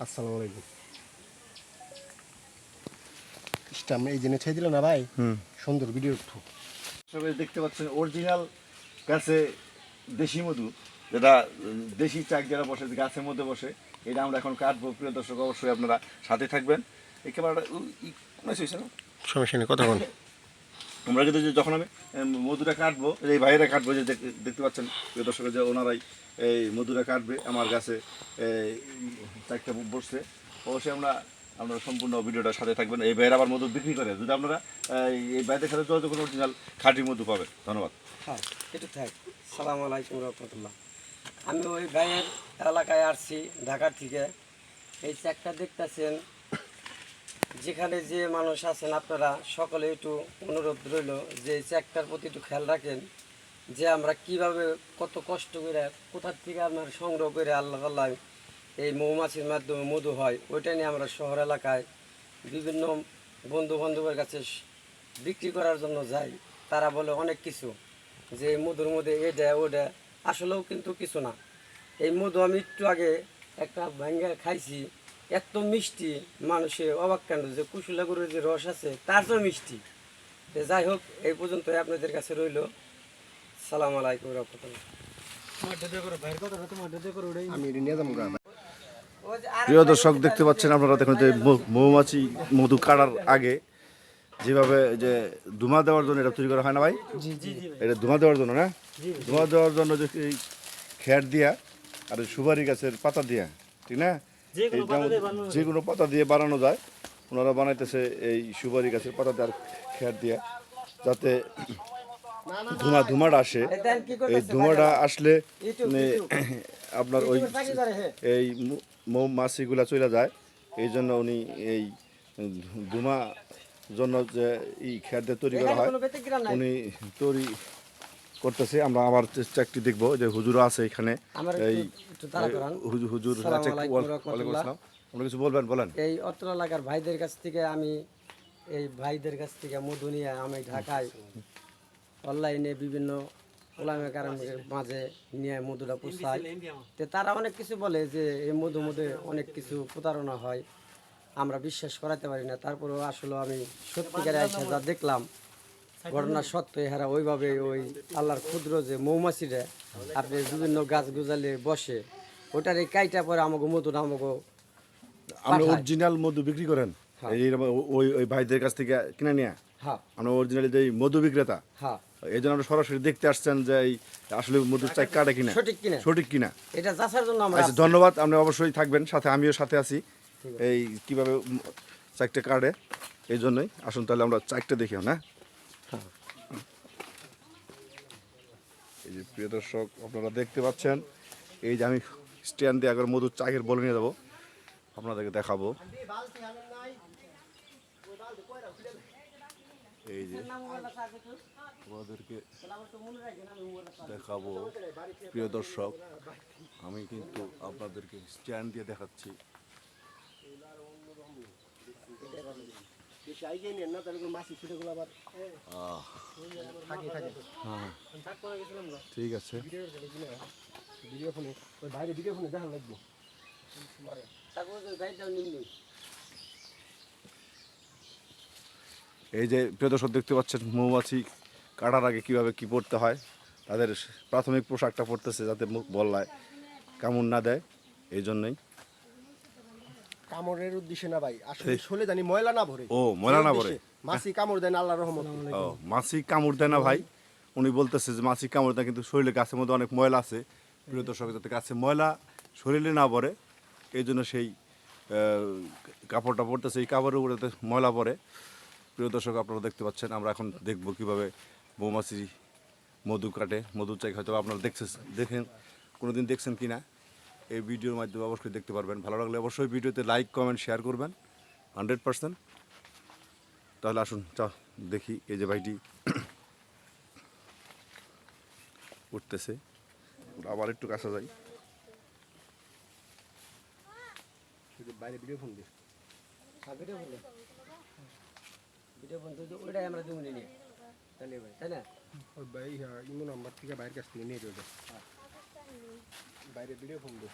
আসসালামু আলাইকুম। স্টাম এই জেনে ছেড়ে দিল না ভাই? সুন্দর ভিডিও একটু। সবাই দেখতে পাচ্ছেন অরিজিনাল গাছে দেশি মধু যেটা দেশি চাক যারা বসে গাছের মধ্যে বসে এটা আমরা এখন কাটবো। প্রিয় দর্শক অবশ্যই আপনারা সাথে থাকবেন। একেবারে উ- ই- কোন হয়েছে সমস্যা নেই কথা বল আমরা কিন্তু যে যখন আমি মধুরা কাটবো এই ভাইয়েরা কাটবো যে দেখতে পাচ্ছেন প্রিয় দর্শক যে ওনারাই এই মধুরা কাটবে আমার এই চাকটা বসছে। অবশ্যই আমরা আপনারা সম্পূর্ণ ভিডিওটার সাথে থাকবেন। এই ভাইয়ের আবার মধু বিক্রি করে। যদি আপনারা এই, ভাইদের সাথে যোগাযোগ করে অরিজিনাল খাঁটি মধু পাবেন। ধন্যবাদ। হ্যাঁ এটা থাক সালাম আলাইকুম রহমতুল্লাহ। আমি ওই ভাইয়ের এলাকায় আসছি ঢাকার থেকে এই চেকটা দেখতেছেন যেখানে যে মানুষ আছেন আপনারা, সকলে একটু অনুরোধ রইল যে চেকটার প্রতি একটু খেয়াল রাখেন যে আমরা কীভাবে কত কষ্ট করে কোথার থেকে আপনার সংগ্রহ করে আল্লাহ আল্লাহ এই মৌমাছির মাধ্যমে মধু হয়, ওইটা নিয়ে আমরা শহর এলাকায় বিভিন্ন বন্ধু বান্ধবের কাছে বিক্রি করার জন্য যাই। তারা বলে অনেক কিছু যে মধুর মধ্যে এটা, ওটা, আসলেও কিন্তু কিছু না। এই মধু আমি একটু আগে একটা ভাঙ্গা খাইছি। এত মিষ্টি মানুষের অবাক কাণ্ড যে কুশুলা গরুর যে রস আছে তার তো মিষ্টি। যাই হোক এই পর্যন্ত আপনাদের কাছে রইল। সালাম আলাইকুম রহমতুল্লাহ। প্রিয় দর্শক দেখতে পাচ্ছেন আপনারা দেখুন যে মৌ- মৌমাছি মধু কাটার আগে যেভাবে যে ধুমা দেওয়ার জন্য এটা তৈরি করা হয় না ভাই? এটা ধুমা দেওয়ার জন্য না? ধুমা দেওয়ার জন্য যে এই খ্যার দিয়া আর সুপারি গাছের পাতা দিয়া ঠিক না? যে কোনো পাতা দিয়ে বানানো যায় ওনারা বানাইতেছে এই সুপারি গাছের পাতা দিয়ে আর খ্যার দিয়া যাতে ধুমা ধুমাটা আসে এই ধুমাটা আসলে মানে। আপনার ওই। এই মৌ- মৌমাছিগুলা চলে যায় এই জন্য উনি এই ধুমা জন্য যে এই খেয়ার দিয়ে তৈরি করা হয়। উনি তৈরি করতেছে আমরা আবার চাকটি দেখব যে হুজুর আছে এখানে। এই হুজুর আপনি কিছু বলবেন বলেন। এই অত্র এলাকার ভাইদের কাছ থেকে আমি এই ভাইদের কাছ থেকে মধু নিয়ে আমি ঢাকায় অনলাইনে বিভিন্ন ওলামে কারণের মাঝে নিয়ে মধুটা পুষাই। তো তারা অনেক কিছু বলে যে এই মধু মধ্যে অনেক কিছু প্রতারণা হয়। আমরা বিশ্বাস করাতে পারি না। তারপরেও আসলে আমি সত্যিকারে এসে যা দেখলাম ঘটনা সত্য এহারা ওইভাবে ওই আল্লাহর ক্ষুদ্র যে মৌমাছিরা আপনি বিভিন্ন গাছ গুজালে বসে ওটার এই কাইটা পরে আমাকে মধুটা আমাকে আপনি অরিজিনাল মধু বিক্রি করেন? এই ওই ওই ভাইদের কাছ থেকে কিনে নিয়ে? হ্যাঁ। আমরা অরিজিনালি যে মধু বিক্রেতা? হ্যাঁ। এই জন্য আমরা সরাসরি দেখতে আসছেন যে এই আসলে মধুর চাই কাটে কিনা? সঠিক কিনা? সঠিক কিনা? এটা যাচার জন্য আমরা আচ্ছা ধন্যবাদ আপনি অবশ্যই থাকবেন সাথে আমিও সাথে আছি। এই কীভাবে চাকটা কাটে এই জন্যই। আসুন তাহলে আমরা চাকটা দেখি না এই যে প্রিয় দর্শক, আপনারা দেখতে পাচ্ছেন, এই যে আমি স্ট্যান্ড দিয়ে একবার মধুর চাকের বলে নিয়ে যাব। আপনাদেরকে দেখাবো। এই যে তোমাদেরকে দেখাবো। প্রিয় দর্শক, আমি কিন্তু আপনাদেরকে স্ট্যান্ড দিয়ে দেখাচ্ছি বেশি আইগিয়ে নিয়েন না, তাহলে কোনো মাছি ছিটেগুলো আবার থাকে, থাকে। ঠিক আছে। ভিডিও ফোনে, ওই বাইরে ভিডিও ফোনে দেখানো লাগবে। এই যে প্রিয় দর্শক দেখতে পাচ্ছেন মৌমাছি কাটার আগে কীভাবে কি পড়তে হয় তাদের প্রাথমিক পোশাকটা পড়তেছে যাতে মুখ বল্লায় কামড় না দেয় এই জন্যই। কামড়ের উদ্দেশ্যে না ভাই আসলে শোলে জানি ময়লা না ভরে। ও, ময়লা না সেই ভরে। মাছি কামড় দেন আল্লাহ রহমত। ও মাছি কামড় দেয় না ভাই। উনি বলতেছে যে মাছি কামড় দেয় কিন্তু শরীরে গাছের মধ্যে অনেক ময়লা আছে। প্রিয় দর্শক যাতে গাছে ময়লা শরীরে না পড়ে এই জন্য সেই কাপড়টা পড়তেছে এই কাপড়ের উপরে যাতে ময়লা পড়ে। প্রিয় দর্শক আপনারা দেখতে পাচ্ছেন আমরা এখন দেখব কীভাবে মৌমাছি মধু কাটে। মধু চাই হয়তো আপনারা দেখছেন দেখেন কোনো দিন দেখছেন কি না এই ভিডিওর মাধ্যমে অবশ্যই দেখতে পারবেন। ভালো লাগলে অবশ্যই ভিডিওতে লাইক কমেন্ট শেয়ার করবেন। Hundred percent. তাহলে আসুন চা দেখি এই যে ভাইটি উঠতেছে। আবার একটু কাছে যাই। বাইরে ভিডিও ফোন দিয়ে ভিডিও বলে ভিডিও ওইটাই আমরা তুমি নিয়ে তাই না? ওই ভাই ইমো নাম্বার থেকে বাইরের কাছ থেকে নিয়ে যাবে। বাইরে ভিডিও ফোন দিয়ে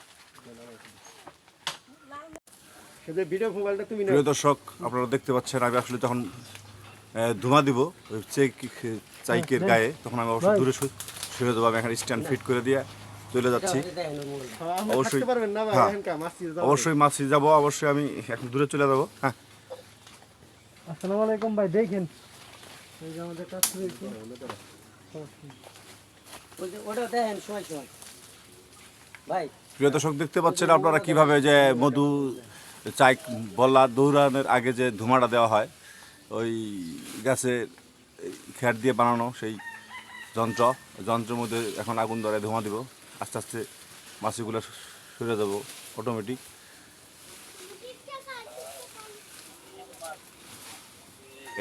কিন্তু ভিডিও মোবাইলটা তুমি নাও। প্রিয় দর্শক আপনারা দেখতে পাচ্ছেন আমি আসলে তখন ধোঁয়া দিব চাইকের গায়ে তখন আমি অবশ্যই দূরে সরে দেবো আমি এখানে স্ট্যান্ড ফিট করে দিয়ে চলে যাচ্ছি। হ্যাঁ, অবশ্যই। থাকতে পারবেন না ভাই হ্যাঁ। এখানকার মাছ ছিল অবশ্যই মাছি যাব অবশ্যই আমি এখন দূরে চলে যাব হ্যাঁ। আসসালামু আলাইকুম ভাই দেখেন। আমাদের কাজ ওটা দেখেন সময় সময় প্রিয় দর্শক, দেখতে পাচ্ছেন আপনারা কীভাবে যে মধু চাই বল্লা দৌড়ানোর আগে যে ধুমাটা দেওয়া হয়, ওই গাছের খ্যার দিয়ে বানানো সেই যন্ত্র। যন্ত্রের মধ্যে এখন আগুন ধরে ধোঁয়া দিব। আস্তে আস্তে মাছিগুলো সরে দেবো অটোমেটিক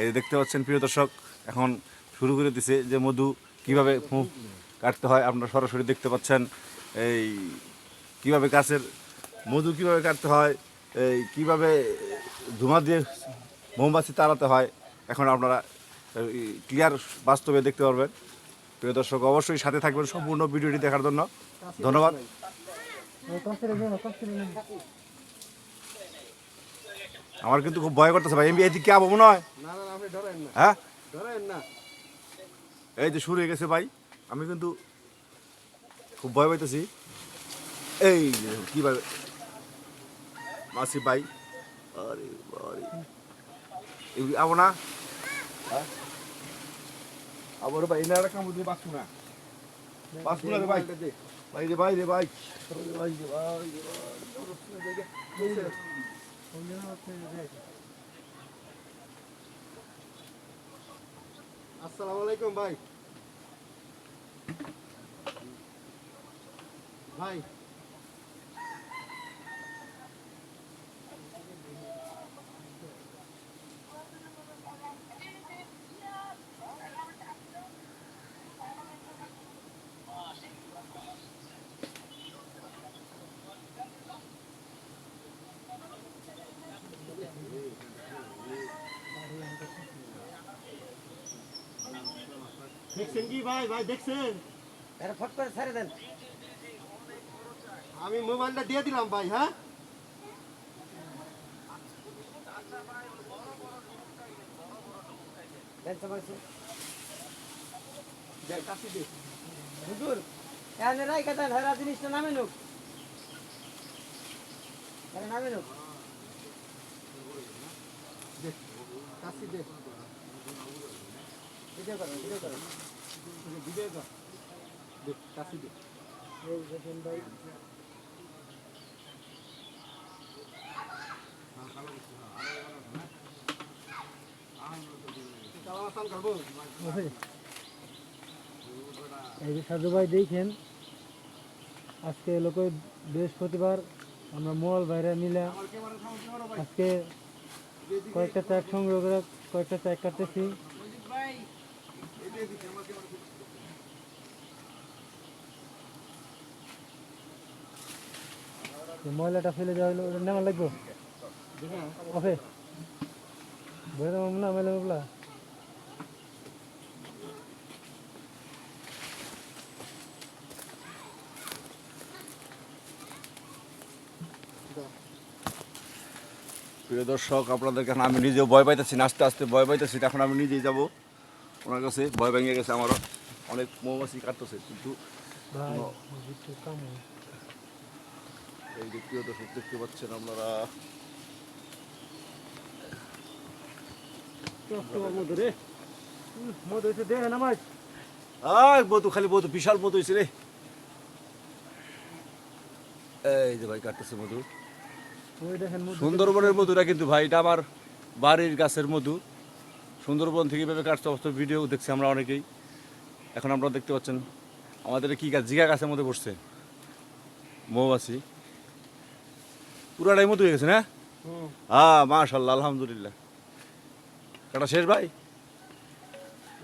এই দেখতে পাচ্ছেন প্রিয় দর্শক, এখন শুরু করে দিছে যে মধু কীভাবে কাটতে হয়, আপনারা সরাসরি দেখতে পাচ্ছেন। এই কীভাবে গাছের মধু কীভাবে কাটতে হয় এই কীভাবে ধুমা দিয়ে মোমবাতি তাড়াতে হয় এখন আপনারা ক্লিয়ার বাস্তবে দেখতে পারবেন। প্রিয় দর্শক অবশ্যই সাথে থাকবেন সম্পূর্ণ ভিডিওটি দেখার জন্য। ধন্যবাদ। আমার কিন্তু খুব ভয় করতেছে ভাই এমবি এদিকে আবো মনে হয়? হ্যাঁ এই যে শুরু হয়ে গেছে ভাই আমি কিন্তু খুব ভয় পাইতেছি। এই যে কীভাবে মাসি ভাই, আরে বারে। এই আবো না? হ্যাঁ? আবো রে ভাই এনারা কামড় দিয়ে বাঁচবো না। বাঁচবো না রে ভাই। ভাই রে ভাই রে, ভাই। ভাই রে, ভাই। আসসালামু আলাইকুম ভাই। ভাই দেখছেন কি ভাই ভাই দেখছেন এটা ফট করে ছেড়ে দেন আমি মোবাইলটা দিয়ে দিলাম ভাই হ্যাঁ? হুজুর এখানে রাই কথা ধরা জিনিসটা নামে নুক। নামে নুক। কাশি দে ভিডিও করো ভিডিও করো। ভিডিও কর। কাশি দে ভাই কালা মাছ করব ওই। এই যে সাধু ভাই দেখেন, আজকে লোক বৃহস্পতিবার আমরা মোয়াল ভাইরা মিলে আজকে কয়েকটা চাক সংগ্রহ করে, কয়েকটা চাক কাটতেছি। ময়লাটা ফেলে দেওয়া হলো, ওটা নেওয়া লাগবো? ওগুলা প্রিয় দর্শক আপনাদেরকে আমি নিজেও ভয় পাইতেছি আস্তে আস্তে ভয় পাইতেছি এখন আমি নিজেই যাব। ওনার কাছে ভয় ভেঙে গেছে আমারও অনেক মৌমাছি কাটতেছে কিন্তু। এই যে প্রিয় দর্শক দেখতে পাচ্ছেন আপনারা। খালি বিশাল মধু হয়েছে রে। এই যে ভাই কাটতেছে মধু। সুন্দরবনের মধুরা কিন্তু ভাই এটা আমার বাড়ির গাছের মধু। সুন্দরবন থেকে এভাবে কাটতে অবস্থা ভিডিও দেখছি আমরা অনেকেই। এখন আপনারা দেখতে পাচ্ছেন আমাদের কি গাছ জিগা গাছের মধ্যে পড়ছে। মৌমাছি। পুরাটাই মধু হয়ে গেছে না? হ্যাঁ মাশাল্লাহ আলহামদুলিল্লাহ। কাটা শেষ ভাই?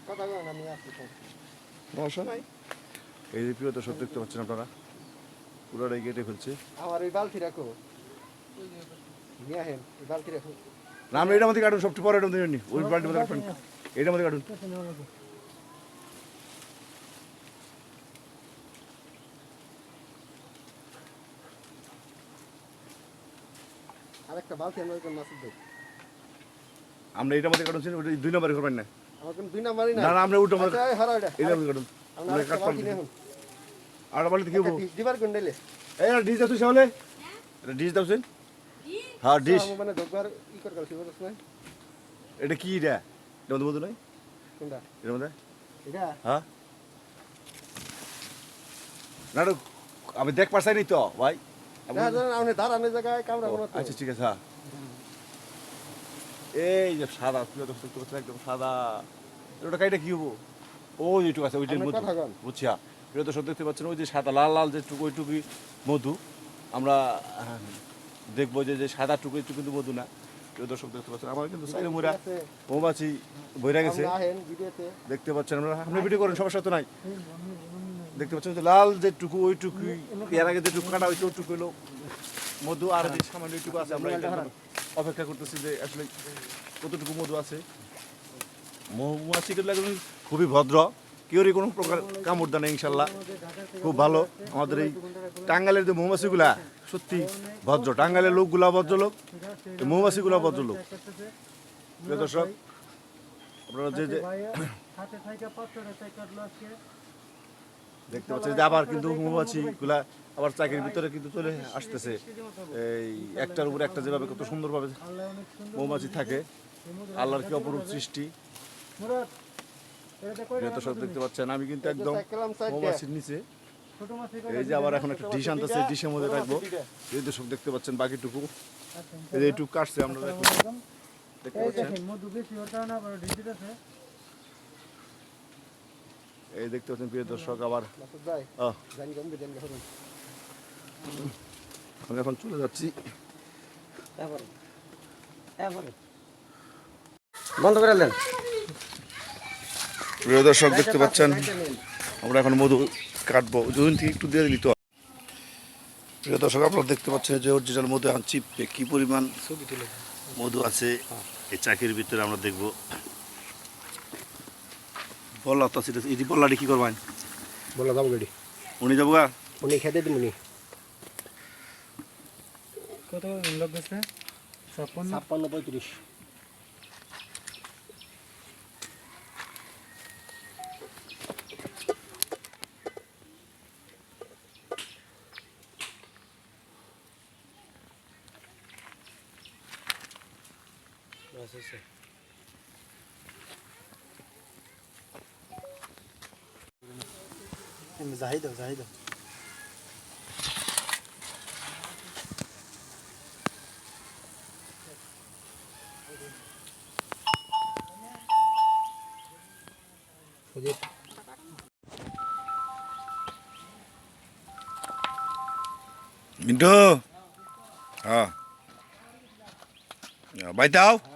কথা বলেন আমি আসছি তো। সমস্যা নাই? এই যে প্রিয় দর্শক দেখতে পাচ্ছেন আপনারা। পুরাটাই কেটে ফেলছে। আমার ওই বালতি রাখো। নিয়ে আসেন ওই বালতি রাখো। না আমরা এটার মধ্যে কাটুন সবচেয়ে পরে মধ্যে ওই বালতির মধ্যে কাটুন। এটার মধ্যে কাটুন। কাছে আর একটা বালতি আমরা মাছের দেখ আমরা এটার মধ্যে কাটুন ওটা দুই নম্বরে করবেন না। দুই নাম্বারই আমরা আচ্ছা। এটা মধ্যে কাটুন আমরা। আর কি দিবার কোন? এই দাও এটা দাও সেন হ্যাঁ মানে ই করে এটা কি এটা? এটা মধ্যে নাই কোনটা? মধ্যে এটা? হ্যাঁ। আমি দেখ পারছাই নি তো ভাই। আপনি দাঁড়ানোর জায়গায় আচ্ছা ঠিক আছে হ্যাঁ। এই যে সাদা প্রিয় দর্শক দেখতে পাচ্ছেন একদম সাদা। ওটা কাইটা কি হব? ওই যেটুকু আছে ওইটাই মধু। কথা কন। বুঝছি হ্যাঁ। প্রিয় দর্শক দেখতে পাচ্ছেন ওই যে সাদা লাল লাল যেটুকু ওইটুকুই মধু। আমরা দেখব যে যে সাদা টুকু একটু কিন্তু মধু না। প্রিয় দর্শক দেখতে পাচ্ছেন আমার কিন্তু সাইরে মুরা মৌমাছি বইরা গেছে। দেখতে পাচ্ছেন আমরা আপনি ভিডিও করেন সমস্যা তো নাই। দেখতে পাচ্ছেন যে লাল যেটুকু ওইটুকুই। এর আগে যেটুকু কাটা হয়েছে ওইটুকু হলো মধু। আর যে সামান্য একটু আছে আমরা অপেক্ষা করতেছি যে আসলে কতটুকু মধু আছে। মৌমাছিগুলো একদম খুবই ভদ্র, কেউরই কোনো প্রকার কামড় দেয় ইনশাল্লাহ। খুব ভালো। আমাদের এই টাঙ্গালের যে মৌমাছিগুলা, সত্যি ভদ্র। টাঙ্গালের লোকগুলা ভদ্রলোক মৌমাছিগুলা ভদ্রলোক। প্রিয় দর্শক, আপনারা যে দেখতে পাচ্ছেন যে আবার কিন্তু মৌমাছিগুলা আবার চাকরির ভিতরে কিন্তু চলে আসতেছে। এই একটার উপর একটা যেভাবে কত সুন্দরভাবে মৌমাছি থাকে আল্লাহর কি অপরূপ সৃষ্টি। দেখতে পাচ্ছেন আমি কিন্তু একদম মৌমাছির নিচে। এই যে আবার এখন একটা ডিশ আনতেছে ডিশের মধ্যে রাখব। এই দর্শক দেখতে পাচ্ছেন বাকিটুকু। এই যে এইটুকু কাটছে আমরা দেখুন। দেখতে পাচ্ছেন? এই দেখতে পাচ্ছেন প্রিয় দর্শক আবার আমি এখন চলে যাচ্ছি। বন্ধ করে দেন। প্রিয় দর্শক দেখতে পাচ্ছেন? আমরা এখন মধু কাটবো। দুদিন থেকে একটু দিয়ে দিলি তো প্রিয় দর্শক আপনারা দেখতে পাচ্ছেন যে অরিজিনাল মধু এখন চিপে কি পরিমাণ মধু আছে? এই চাকির ভিতরে আমরা দেখব। বল্লা তো আছে এটি বল্লাটি কি করবেন? বলা যাব গাড়ি উনি যাব গা? উনি খেতে দিন উনি কত লোক গেছে ছাপ্পান্ন? ছাপ্পান্ন পঁয়ত্রিশ। যাই দাও। যাই দাও মিন্টু হ্যাঁ বাইতে আও